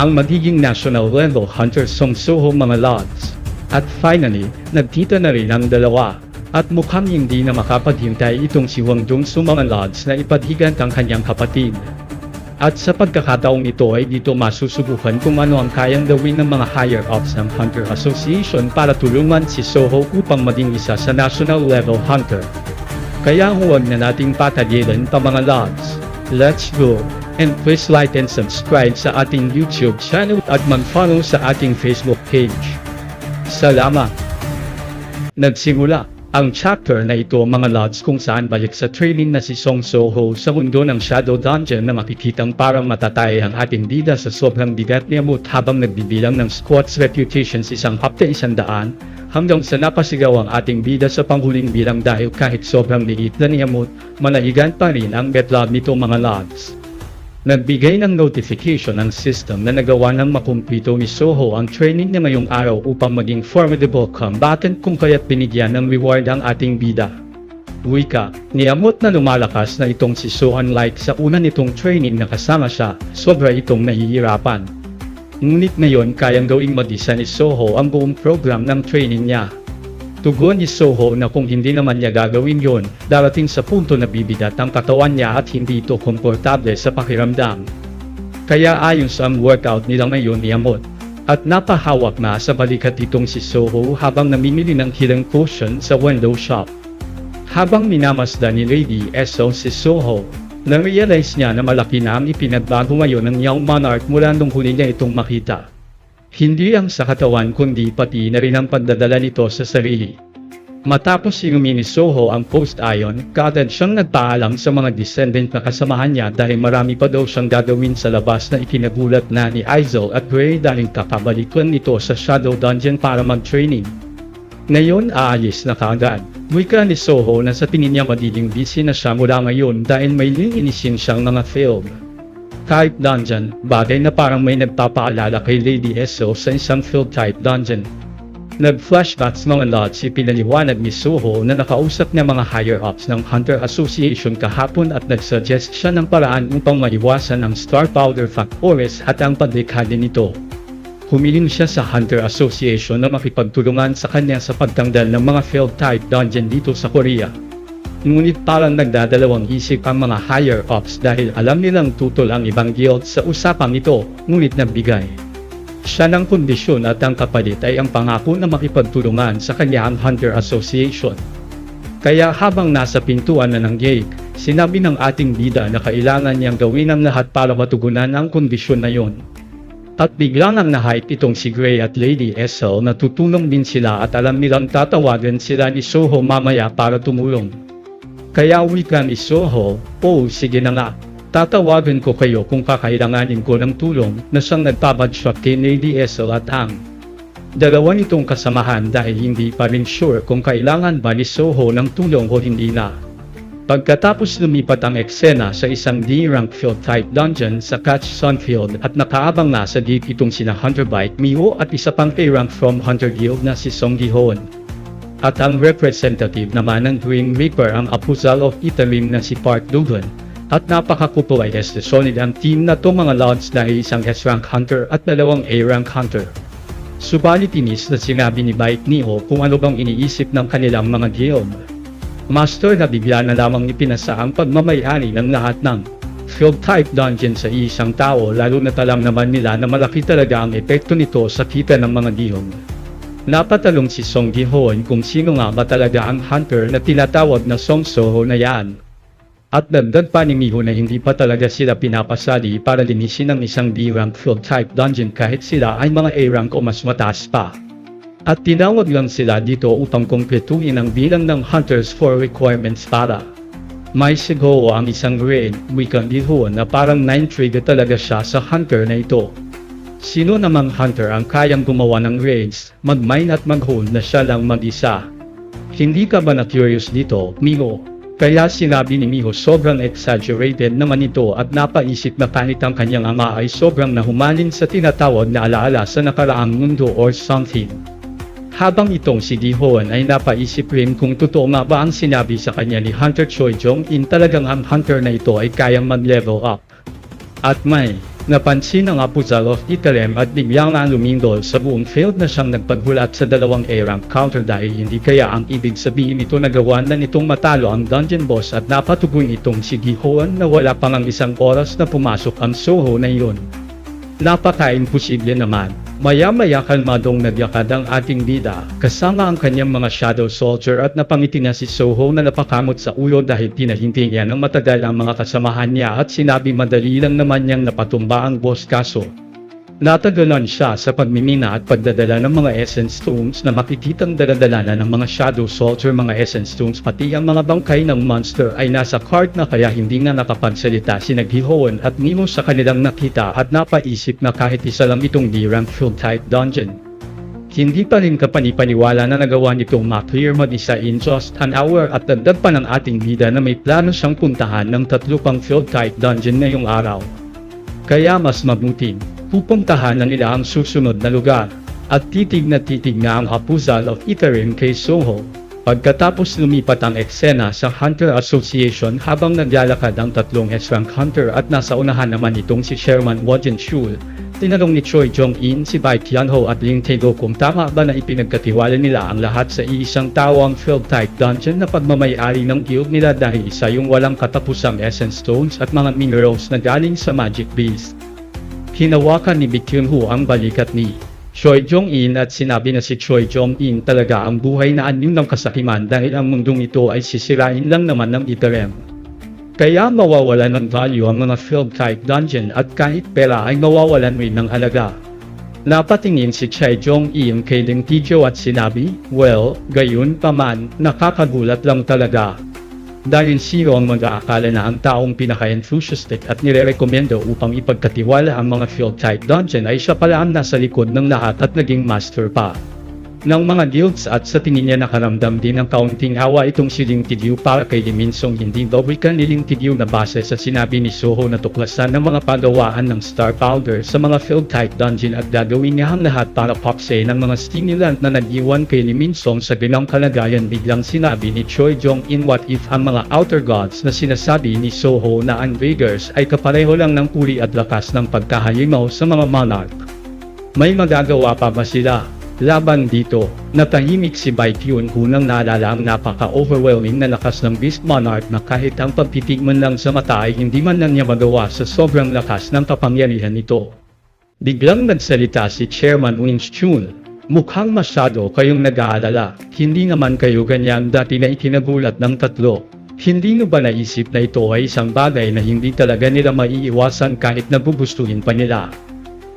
ang magiging national level hunter Song Soho mga lods. At finally, nagkita na rin ang dalawa. At mukhang hindi na makapaghintay itong si Wang Dong sa mga lods na ipadhigan ang kanyang kapatid. At sa pagkakataong ito ay dito masusubukan kung ano ang kayang gawin ng mga higher ups ng Hunter Association para tulungan si Soho upang maging isa sa national level hunter. Kaya huwag na nating patagilin pa mga lods. Let's go! And please like and subscribe sa ating YouTube channel at mag-follow sa ating Facebook page. Salamat! Nagsimula ang chapter na ito mga lods kung saan balik sa training na si Song Soho sa mundo ng Shadow Dungeon na makikitang parang matatay ang ating bida sa sobrang bigat niya mo't habang nagbibilang ng squats reputations isang hapte isang daan hanggang sa napasigaw ang ating bida sa panghuling bilang dahil kahit sobrang liit na niya mo't manahigan pa rin ang betlog nito mga lods. Nagbigay ng notification ang system na nagawa ng makumpleto ni Soho ang training niya ngayong araw upang maging formidable combatant kung kaya't binigyan ng reward ang ating bida. Wika, niamot na lumalakas na itong si So unlike sa una nitong training na kasama siya, sobra itong nahihirapan. Ngunit ngayon kayang gawing mag-isa ni Soho ang buong program ng training niya. Tugon ni Soho na kung hindi naman niya gagawin yon, darating sa punto na bibigat ang katawan niya at hindi ito komportable sa pakiramdam. Kaya ayon sa ang workout nila ngayon ni Amot, at napahawak na sa balikat itong si Soho habang namimili ng healing potion sa window shop. Habang minamasdan ni Lady Eso si Soho, na-realize niya na malaki na ang ipinagbago ngayon ng Young Monarch mula nung huli niya itong makita. Hindi ang sa katawan kundi pati na rin ang pagdadala nito sa sarili. Matapos inumi ni Soho ang post-ion, kaagad siyang nagpaalam sa mga descendant na kasamahan niya dahil marami pa daw siyang gagawin sa labas na ikinagulat na ni Aizel at Gray dahil kakabalikan nito sa Shadow Dungeon para mag-training. Ngayon aalis na kaagad. Wika ni Soho na sa tingin niya magiging busy na siya mula ngayon dahil may lilinisin siyang mga film. Kahit dungeon, bagay na parang may nagpapaalala kay Lady Eso sa isang field type dungeon. Nag-flashbacks mga lods ipinaliwanag ni Soho na nakausap niya mga higher ups ng Hunter Association kahapon at nagsuggest siya ng paraan upang maiwasan ang Star Powder Factories at ang paglikha din nito. Humiling siya sa Hunter Association na makipagtulungan sa kanya sa pagtanggal ng mga field type dungeon dito sa Korea. Ngunit parang nagdadalawang isip ang mga higher ups dahil alam nilang tutol ang ibang guild sa usapang ito, ngunit nagbigay. Siya ng kondisyon at ang kapalit ay ang pangako na makipagtulungan sa kanya ang Hunter Association. Kaya habang nasa pintuan na ng gate, sinabi ng ating bida na kailangan niyang gawin ang lahat para matugunan ang kondisyon na yon. At biglang ang nahype itong si Gray at Lady Essel na tutulong din sila at alam nilang tatawagan sila ni Soho mamaya para tumulong. Kaya wika ni Soho, oh sige na nga, tatawagan ko kayo kung kakailanganin ko ng tulong na siyang nagpabadshot kay Lady Essel at Ang. Dalawa nitong kasamahan dahil hindi pa rin sure kung kailangan ba ni Soho ng tulong o hindi na. Pagkatapos lumipat ang eksena sa isang D-rank field type dungeon sa Catch Sunfield at nakaabang na sa gate itong sina Hunter Bite Mio at isa pang A-rank from Hunter Guild na si Song Gihon. At ang representative naman ng Green Reaper ang Apusal of Italim na si Park Dugan. At napakakupulayas na solid ang team na to mga lods dahil isang S-rank hunter at dalawang A-rank hunter. Subalit inis na sinabi ni Bite Neo kung ano bang iniisip ng kanilang mga guild. Master na bigla na lamang ipinasa ang pagmamayari ng lahat ng field type dungeon sa isang tao lalo na talam naman nila na malaki talaga ang epekto nito sa kita ng mga dihong. Napatalong si Song Gi-hoon kung sino nga ba talaga ang hunter na tinatawag na Song Soho na yan. At dagdag pa ni Miho na hindi pa talaga sila pinapasali para linisin ang isang D-rank field type dungeon kahit sila ay mga A-rank o mas mataas pa. At tinawag lang sila dito upang kumpletuhin ang bilang ng hunters for requirements para. May sigaw ang isang raid, wikang lihon na parang 9 trigger talaga siya sa hunter na ito. Sino namang hunter ang kayang gumawa ng raids, mag-mine at mag-hold na siya lang mag-isa? Hindi ka ba na-curious dito, Miho? Kaya sinabi ni Miho sobrang exaggerated naman ito at napaisip na kahit ang kanyang ama ay sobrang nahumanin sa tinatawag na alaala sa nakaraang mundo or something. Habang itong si Dihon ay napaisip rin kung totoo nga ba ang sinabi sa kanya ni Hunter Choi Jong in talagang ang hunter na ito ay kayang mag-level up. At may, Napansin ng Apuzal of Italem at biglang na lumindol sa buong field na siyang nagpaghulat sa dalawang A-rank counter dahil hindi kaya ang ibig sabihin nito nagawa na nitong matalo ang dungeon boss at napatugoy itong si Gihoan na wala pang ang isang oras na pumasok ang Soho na iyon. Napaka-imposible naman. Maya-maya kalmadong nagyakad ang ating bida, kasama ang kanyang mga shadow soldier at napangiti na si Soho na napakamot sa ulo dahil tinahinti niya ng matagal ang mga kasamahan niya at sinabi madali lang naman niyang napatumba ang boss kaso. Natagalan siya sa pagmimina at pagdadala ng mga essence stones na makikitang daladala na ng mga shadow soldier mga essence stones pati ang mga bangkay ng monster ay nasa cart na kaya hindi na nakapagsalita si Naghihoon at Nemo sa kanilang nakita at napaisip na kahit isa lang itong D-rank field type dungeon. Hindi pa rin kapanipaniwala na nagawa nitong ma-clear mag-isa in just an hour at dagdag pa ng ating bida na may plano siyang puntahan ng tatlo pang field type dungeon ngayong araw. Kaya mas mabuting, pupuntahan na nila ang susunod na lugar, at titig na titig na ang apusal of Iterin kay Soho. Pagkatapos lumipat ang eksena sa Hunter Association habang naglalakad ang tatlong S-rank hunter at nasa unahan naman itong si Sherman Wajen Shul, tinanong ni Choi Jong-in si Bai Tianho at Ling Taego kung tama ba na ipinagkatiwala nila ang lahat sa iisang tawang field type dungeon na pagmamayari ng guild nila dahil isa yung walang katapusang essence stones at mga minerals na galing sa magic beast. Hinawakan ni Baek Kyun-ho ang balikat ni Choi Jong-in at sinabi na si Choi Jong-in talaga ang buhay na anyo ng kasakiman dahil ang mundong ito ay sisirain lang naman ng Iterem. Kaya mawawalan ng value ang mga field type dungeon at kahit pera ay mawawalan rin ng halaga. Napatingin si Choi Jong-in kay Ding Tijo at sinabi, Well, gayon pa man, nakakagulat lang talaga. Dahil sino ang mag-aakala na ang taong pinaka-enthusiastic at nire-rekomendo upang ipagkatiwala ang mga field type dungeon ay siya pala ang nasa likod ng lahat at naging master pa ng mga guilds at sa tingin niya nakaramdam din ng kaunting awa itong si Ling Tidiu para kay Diminsong hindi dobrikan ni Ling Tidiu na base sa sinabi ni Soho na tuklasan ng mga pagawaan ng star powder sa mga field type dungeon at gagawin niya ang lahat para pakse ng mga stimulant na nag-iwan kay Diminsong sa bilang kalagayan biglang sinabi ni Choi Jong in what if ang mga outer gods na sinasabi ni Soho na ang Vigors ay kapareho lang ng uri at lakas ng pagkahalimaw sa mga monarch. May magagawa pa ba sila? Laban dito, natahimik si Baekhyun unang naalala ang napaka-overwhelming na lakas ng Beast Monarch na kahit ang pagtitig man lang sa mata ay hindi man lang niya magawa sa sobrang lakas ng kapangyarihan nito. Biglang nagsalita si Chairman Wins Chun. Mukhang masyado kayong nag-aalala, hindi naman kayo ganyan dati na ikinagulat ng tatlo. Hindi nyo ba naisip na ito ay isang bagay na hindi talaga nila maiiwasan kahit nabubustuhin pa nila?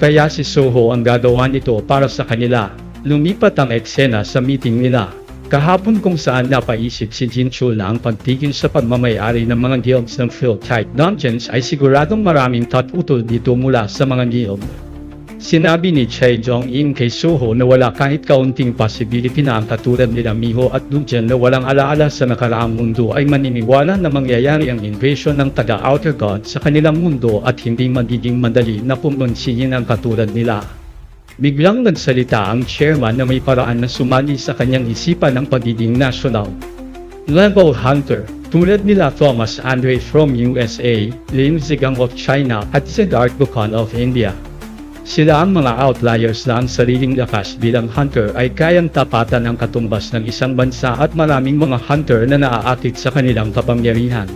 Kaya si Soho ang gagawa nito para sa kanila. Lumipat ang eksena sa meeting nila. Kahapon kung saan napaisip si Jin Chul na ang pagtigil sa pagmamayari ng mga guilds ng field type dungeons ay siguradong maraming tatutol dito mula sa mga guild. Sinabi ni Choi Jong-in kay Soho na wala kahit kaunting possibility na ang katulad nila Miho at Lujan na walang alaala sa nakaraang mundo ay maniniwala na mangyayari ang invasion ng taga-outer god sa kanilang mundo at hindi magiging madali na pumunsihin ang katulad nila. Biglang nagsalita ang chairman na may paraan na sumali sa kanyang isipan ng pagiging national. Level Hunter, tulad nila Thomas Andre from USA, Lin Zigang of China at Siddharth Buchan of India. Sila ang mga outliers na ang sariling lakas bilang hunter ay kayang tapatan ang katumbas ng isang bansa at maraming mga hunter na naaakit sa kanilang kapangyarihan.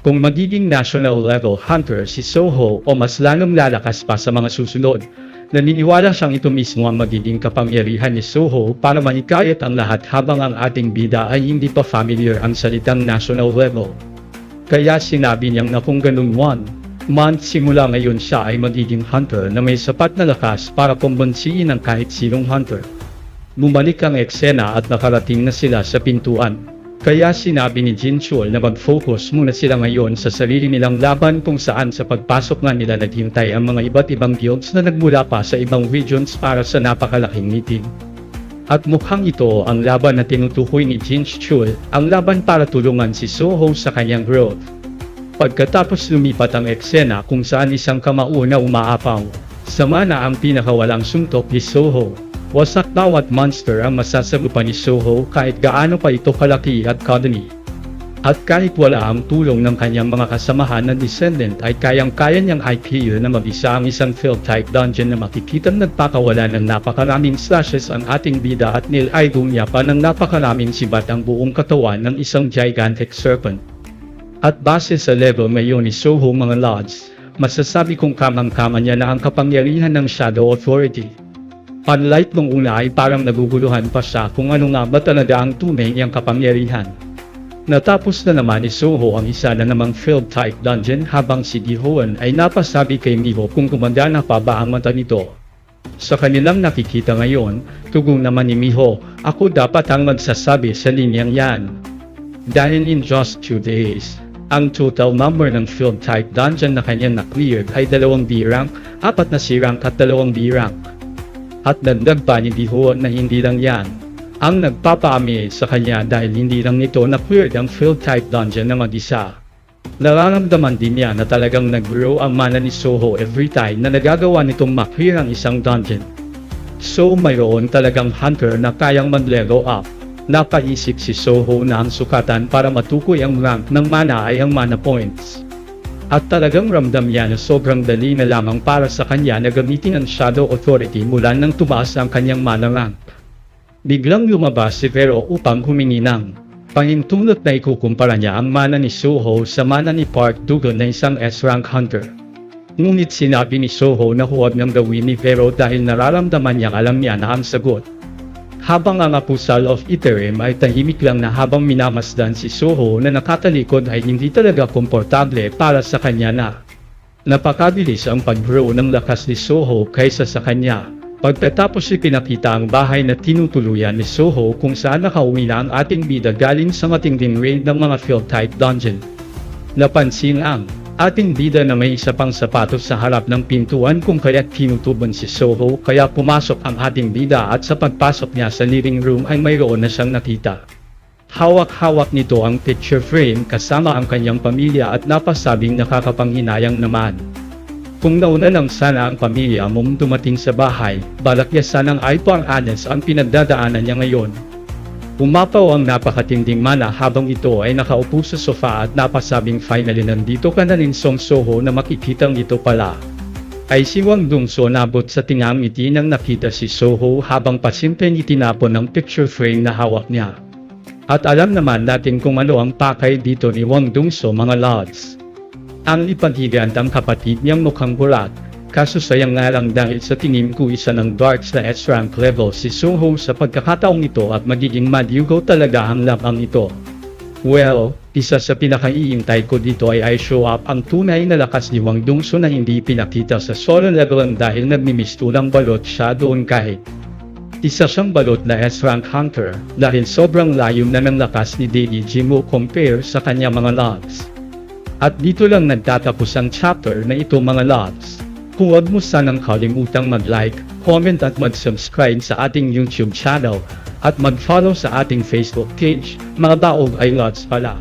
Kung magiging national level hunter si Soho o mas lalong lalakas pa sa mga susunod, naniniwala siyang ito mismo ang magiging kapangyarihan ni Soho para maikayat ang lahat habang ang ating bida ay hindi pa familiar ang salitang national level. Kaya sinabi niyang na kung ganun one, month simula ngayon siya ay magiging hunter na may sapat na lakas para kumbonsiin ang kahit sinong hunter. Bumalik ang eksena at nakarating na sila sa pintuan. Kaya sinabi ni Jin Chul na mag-focus muna sila ngayon sa sarili nilang laban kung saan sa pagpasok nga nila naghintay ang mga iba't ibang guilds na nagmula pa sa ibang regions para sa napakalaking meeting. At mukhang ito ang laban na tinutukoy ni Jin Chul, ang laban para tulungan si Soho sa kanyang growth. Pagkatapos lumipat ang eksena kung saan isang kamao na umaapaw, sama na ang pinakawalang suntok ni Soho. Wasak daw at monster ang masasagupan ni Soho kahit gaano pa ito kalaki at kadami. At kahit wala ang tulong ng kanyang mga kasamahan na descendant ay kayang-kaya niyang i-clear na mag-isa ang isang field-type dungeon na makikitang nagpakawala ng napakaraming slashes ang ating bida at nil-idol niya pa ng napakaraming sibat ang buong katawan ng isang gigantic serpent. At base sa level ngayon ni Soho mga lords, masasabi kong kamang-kama niya na ang kapangyarihan ng Shadow Authority. Unlike nung una ay parang naguguluhan pa siya kung ano nga ba talaga ang tunay niyang kapangyarihan. Natapos na naman ni Soho ang isa na namang field type dungeon habang si Dihoan ay napasabi kay Miho kung kumanda na pa ba ang mata nito. Sa kanilang nakikita ngayon, tugon naman ni Miho, ako dapat ang magsasabi sa linyang yan. Dahil in just two days, ang total number ng field type dungeon na kanyang na-cleared ay dalawang B rank, apat na C rank at dalawang B rank. At dagdag pa ni Dihoan na hindi lang yan, ang nagpapaami sa kanya dahil hindi lang nito na-cleared ang field type dungeon na mag-isa. Nararamdaman din niya na talagang nag-grow ang mana ni Soho every time na nagagawa nitong ma-clear ang isang dungeon. So mayroon talagang hunter na kayang mag-level up. Napaisip si Soho na ang sukatan para matukoy ang rank ng mana ay ang mana points. At talagang ramdam niya na sobrang dali na lamang para sa kanya na gamitin ang Shadow Authority mula nang tumaas ang kanyang mana rank. Biglang lumabas si Vero upang humingi ng pahintulot na ikukumpara niya ang mana ni Soho sa mana ni Park Dugan na isang S-rank hunter. Ngunit sinabi ni Soho na huwag niyang gawin ni Vero dahil nararamdaman niyang alam niya na ang sagot. Habang ang apusal of Iterim ay tahimik lang na habang minamasdan si Soho na nakatalikod ay hindi talaga komportable para sa kanya na. Napakabilis ang pag-grow ng lakas ni Soho kaysa sa kanya. Pagkatapos ipinakita ang bahay na tinutuluyan ni Soho kung saan nakauwi na ang ating bida galing sa matinding raid ng mga field-type dungeon. Napansin ang ating bida na may isa pang sapatos sa harap ng pintuan kung kaya't tinutuban si Soho kaya pumasok ang ating bida at sa pagpasok niya sa living room ay mayroon na siyang nakita. Hawak-hawak nito ang picture frame kasama ang kanyang pamilya at napasabing nakakapanghinayang naman. Kung nauna lang sana ang pamilya mong dumating sa bahay, balak niya sanang ay pang ang pinagdadaanan niya ngayon. Umapaw ang napakatinding mana habang ito ay nakaupo sa sofa at napasabing finally nandito ka na rin Song Soho na makikitang ito pala. Ay si Wang Dungso nabot sa tingam ngiti nang nakita si Soho habang pasimpleng itinapon ng picture frame na hawak niya. At alam naman natin kung ano ang pakay dito ni Wang Dungso mga lods. Ang ipagigantang kapatid niyang mukhang bulat, kaso sayang nga lang dahil sa tingin ko isa ng darks na S-rank level si Soho sa pagkakataong ito at magiging madyugo talaga ang labang ito. Well, isa sa pinakaiintay ko dito ay I show up ang tunay na lakas ni Wang Dungso na hindi pinakita sa solo level dahil nagmimistulang balot siya doon kahit isa siyang balot na S-rank hunter dahil sobrang layo na ng lakas ni Deji Jimo compare sa kanya mga logs. At dito lang nagtatapos ang chapter na ito mga loves. Kung wag mo sanang kalimutang mag-like, comment at mag-subscribe sa ating YouTube channel at mag-follow sa ating Facebook page, mga daog ay lots pala.